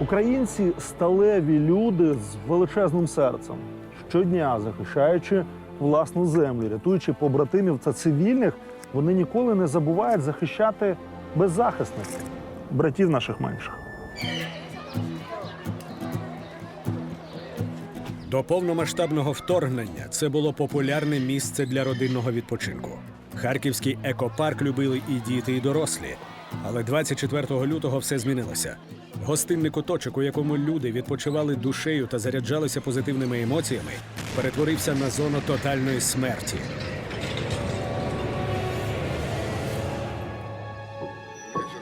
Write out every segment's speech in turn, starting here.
Українці сталеві люди з величезним серцем, щодня захищаючи власну землю, рятуючи побратимів та цивільних, вони ніколи не забувають захищати беззахисних братів наших менших. До повномасштабного вторгнення це було популярне місце для родинного відпочинку. Харківський екопарк любили і діти, і дорослі. Але 24 лютого все змінилося. Гостинний куточок, у якому люди відпочивали душею та заряджалися позитивними емоціями, перетворився на зону тотальної смерті.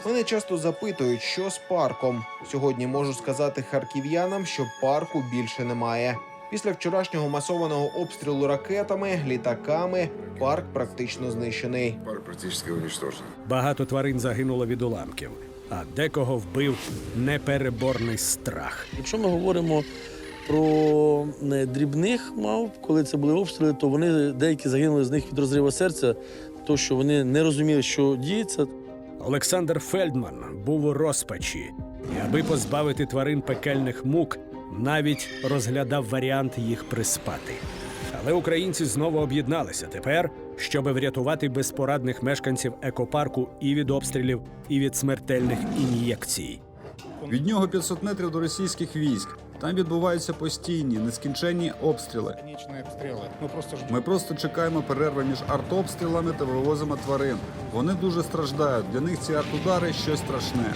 Мене часто запитують, що з парком. Сьогодні можу сказати харків'янам, що парку більше немає. Після вчорашнього масованого обстрілу ракетами, літаками, парк практично знищений. Парк практически уничтожен. Багато тварин загинуло від уламків, а декого вбив непереборний страх. Якщо ми говоримо про е, дрібних мав, коли це були обстріли, то вони деякі загинули з них від розриву серця, то що вони не розуміли, що діється. Олександр Фельдман був у розпачі, і аби позбавити тварин пекельних мук, навіть розглядав варіант їх приспати. Але українці знову об'єдналися тепер, щоби врятувати безпорадних мешканців екопарку і від обстрілів, і від смертельних ін'єкцій. Від нього 500 метрів до російських військ. Там відбуваються постійні, нескінченні обстріли. Конечные обстрелы. Мы просто ждем. Ми просто чекаємо перерви між артобстрілами та вивозимо тварин. Вони дуже страждають. Для них ці артудари щось страшне.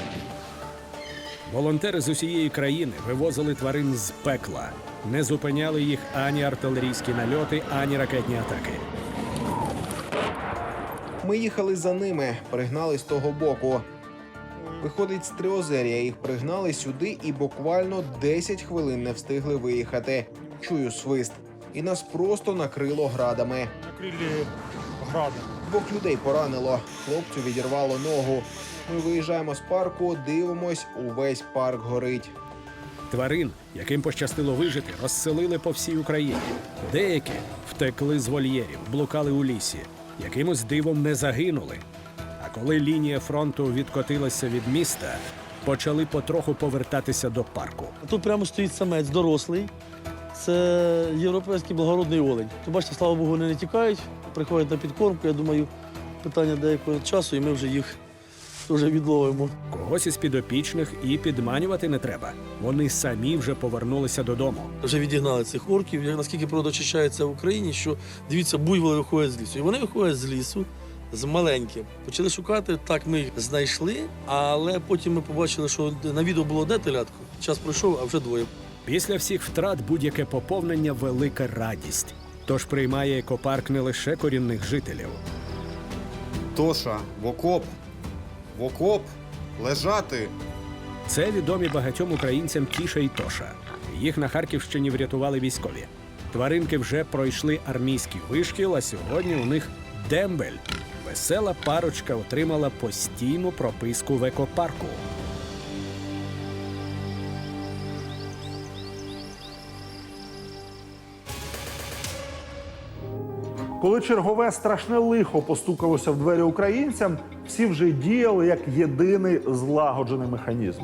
Волонтери з усієї країни вивозили тварин з пекла, не зупиняли їх ані артилерійські нальоти, ані ракетні атаки. Ми їхали за ними, пригнали з того боку. Виходить, з Триозерія їх пригнали сюди і буквально 10 хвилин не встигли виїхати. Чую свист. І нас просто накрило градами. Накрыли градом. Двох людей поранило. Хлопцю відірвало ногу. Ми виїжджаємо з парку, дивимось, увесь парк горить. Тварин, яким пощастило вижити, розселили по всій Україні. Деякі втекли з вольєрів, блукали у лісі, якимось дивом не загинули. А коли лінія фронту відкотилася від міста, почали потроху повертатися до парку. Тут прямо стоїть самець дорослий. Це європейський благородний олень. То бачите, слава Богу, вони не тікають, приходять на підкормку. Я думаю, питання деякого часу, і ми вже їх вже відловимо. Когось із підопічних і підманювати не треба. Вони самі вже повернулися додому. Вже відігнали цих орків. Як наскільки правда очищається в Україні, що дивіться, буйволи виходять з лісу. І вони виходять з лісу з маленьким. Почали шукати. Так, ми їх знайшли, але потім ми побачили, що на відео було де телятко. Час пройшов, а вже двоє. Після всіх втрат будь-яке поповнення велика радість. Тож приймає екопарк не лише корінних жителів. Тоша, в окоп, в окоп, лежати. Це відомі багатьом українцям Тіша і Тоша. Їх на Харківщині врятували військові. Тваринки вже пройшли армійський вишкіл, а сьогодні у них дембель. Весела парочка отримала постійну прописку в екопарку. Коли чергове страшне лихо постукалося в двері українцям, всі вже діяли як єдиний злагоджений механізм.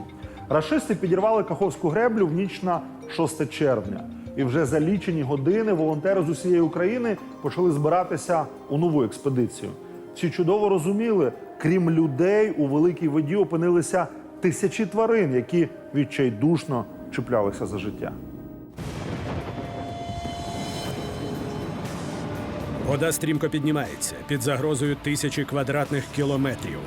Рашисти підірвали Каховську греблю в ніч на 6 червня. І вже за лічені години волонтери з усієї України почали збиратися у нову експедицію. Всі чудово розуміли, крім людей, у великій воді опинилися тисячі тварин, які відчайдушно чіплялися за життя. Вода стрімко піднімається під загрозою тисячі квадратних кілометрів.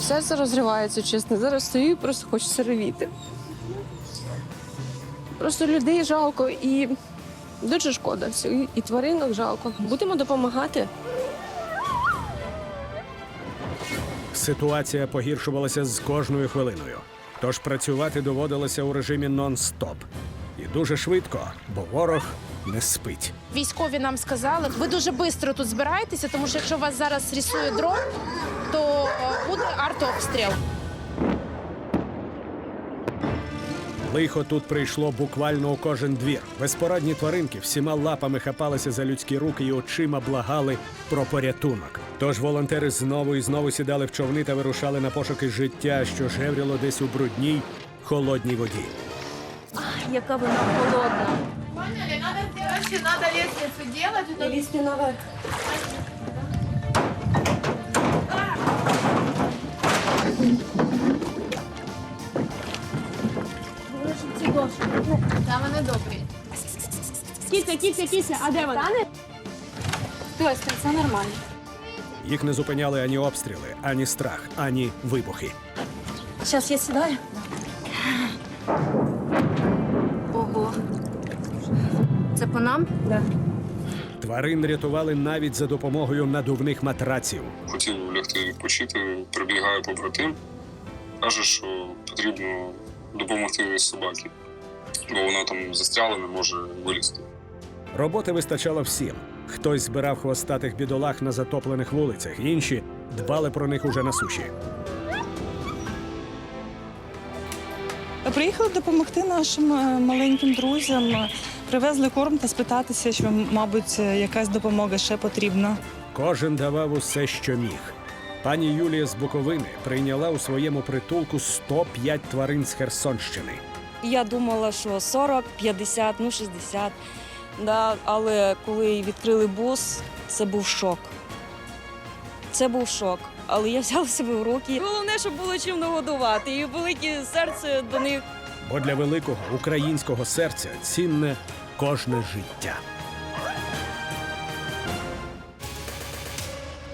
Серце розривається, чесно. Зараз стою і просто хочеться ревіти. Просто людей жалко і дуже шкода. І тваринок жалко. Будемо допомагати. Ситуація погіршувалася з кожною хвилиною. Тож працювати доводилося у режимі нон-стоп. Дуже швидко, бо ворог не спить. Військові нам сказали, ви дуже швидко тут збираєтеся, тому що якщо вас зараз рисує дрон, то е, буде артобстріл. Лихо тут прийшло буквально у кожен двір. Безпорадні тваринки всіма лапами хапалися за людські руки і очима благали про порятунок. Тож волонтери знову і знову сідали в човни та вирушали на пошуки життя, що жевріло десь у брудній, холодній воді. Яка вона холодна. Поняли? Надо короче, надо лестницу делать. Это Лізти наверх. Там вони добрі. Кіся, кіся, кіся, а де вона? Тостя, це нормально. Їх не зупиняли ані обстріли, ані страх, ані вибухи. Зараз я сідаю. По нам? Да. Тварин рятували навіть за допомогою надувних матраців. хотів лягти відпочити, прибігає побратим, каже, що потрібно допомогти собаці, бо вона там застряла, не може вилізти. Роботи вистачало всім. Хтось збирав хвостатих бідолах на затоплених вулицях, інші дбали про них уже на суші. Приїхали допомогти нашим е, маленьким друзям. Привезли корм та спитатися, що, мабуть, якась допомога ще потрібна. Кожен давав усе, що міг. Пані Юлія з Буковини прийняла у своєму притулку 105 тварин з Херсонщини. Я думала, що 40, 50, ну 60. Да, але коли відкрили бус, це був шок. Це був шок. Але я взяла себе в руки. Головне, щоб було чим нагодувати. І велике серце до них Бо для великого українського серця цінне кожне життя.